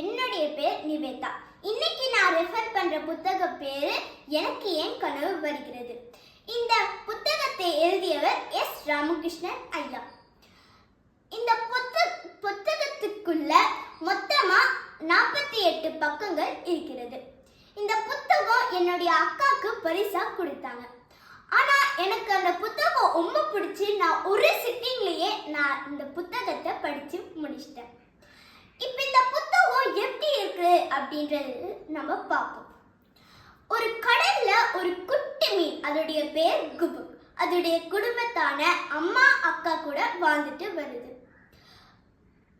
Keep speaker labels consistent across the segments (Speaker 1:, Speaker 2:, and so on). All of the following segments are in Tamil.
Speaker 1: என்னுடைய பேர் நிவேதா. இன்னைக்கு நான் ரெஃபர் பண்ற புத்தக பேரு எனக்கு ஏன் கனவு வருகிறது. இந்த புத்தகத்தை எழுதியவர் எஸ் ராமகிருஷ்ணன் ஐயா. இந்த புத்த புத்தகத்துக்குள்ள மொத்தமா நாற்பத்தி எட்டு பக்கங்கள் இருக்கிறது. இந்த புத்தகம் என்னுடைய அக்காவுக்கு பரிசா கொடுத்தாங்க. ஆனா எனக்கு அந்த புத்தகம் ரொம்ப பிடிச்சி நான் ஒரு சிட்டிங்லயே நான் இந்த புத்தகத்தை படிச்சு முடிச்சிட்டேன். எப்படி அப்படின்றது நம்ம பார்ப்போம். ஒரு கடல்ல ஒரு குட்டி மீன் அதோடைய பேர் குபு. அதோடைய குடும்பத்தான அம்மா அக்கா கூட வாழ்ந்துட்டு வருது.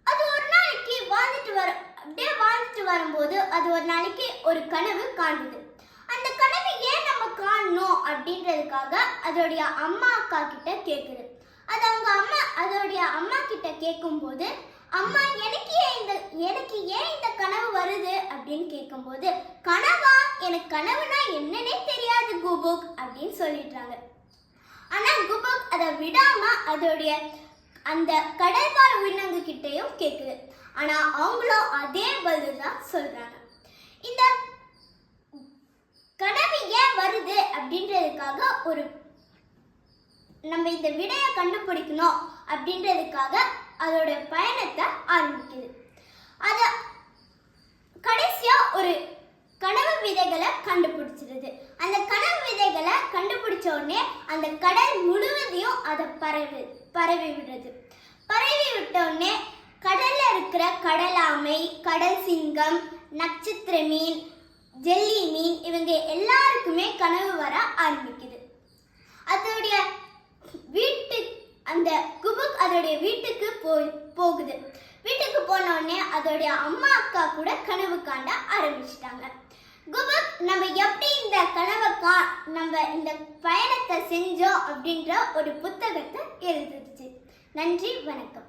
Speaker 1: அது ஒரு நாளைக்கு வாழ்ந்துட்டு வர அப்படியே வாழ்ந்துட்டு வரும்போது அது ஒரு நாளைக்கு ஒரு கனவு காணுது அந்த கனவு ஏன் நம்ம காணணும் அப்படின்றதுக்காக அதோடைய அம்மா அக்கா கிட்ட கேட்குது அது அவங்க அம்மா அதோடைய அம்மா கிட்ட கேட்கும்போது அம்மா எனக்கு ஏன் இந்த எனக்கு ஏன் இந்த கனவு வருது? அப்படின்னு கேட்கும்போது கனவா? எனக்கு கனவுனா என்னன்னே தெரியாது குபுக் அப்படின்னு சொல்லிடுறாங்க. ஆனா குபுக் அதை விடாம அதோடைய அந்த கடல்வாழ் உயிரினங்க கிட்டேயும் கேக்குது. ஆனா அவங்களும் அதே பதில் தான் சொல்றாங்க. இந்த கனவு ஏன் வருது அப்படின்றதுக்காக ஒரு நம்ம இந்த விடையை கண்டுபிடிக்கணும் அப்படின்றதுக்காக அதோட பயணத்தை ஆரம்பிக்குது. அத கடைசியா ஒரு கனவு விதைகளை கண்டுபிடிச்சிருது. அந்த கனவு விதைகளை கண்டுபிடிச்ச உடனே அந்த கடல் முழுவதையும் அதை பரவி பரவி விடுறது பரவி விட்ட உடனே கடல்ல இருக்கிற கடலாமை கடல் சிங்கம் நட்சத்திர மீன் ஜெல்லி மீன் இவங்க எல்லாருக்குமே கனவு வர ஆரம்பிக்குது. அதோடைய வீட்டு அந்த கு அதோடைய வீட்டுக்கு போய் போகுது. வீட்டுக்கு போன உடனே அதோடைய அம்மா அக்கா கூட கனவு காண்ட ஆரம்பிச்சிட்டாங்க. குபக் நம்ம எப்படி இந்த கனவை கா நம்ம இந்த பயணத்தை செஞ்சோம் அப்படின்ற ஒரு புத்தகத்தை எழுதிடுச்சு நன்றி வணக்கம்.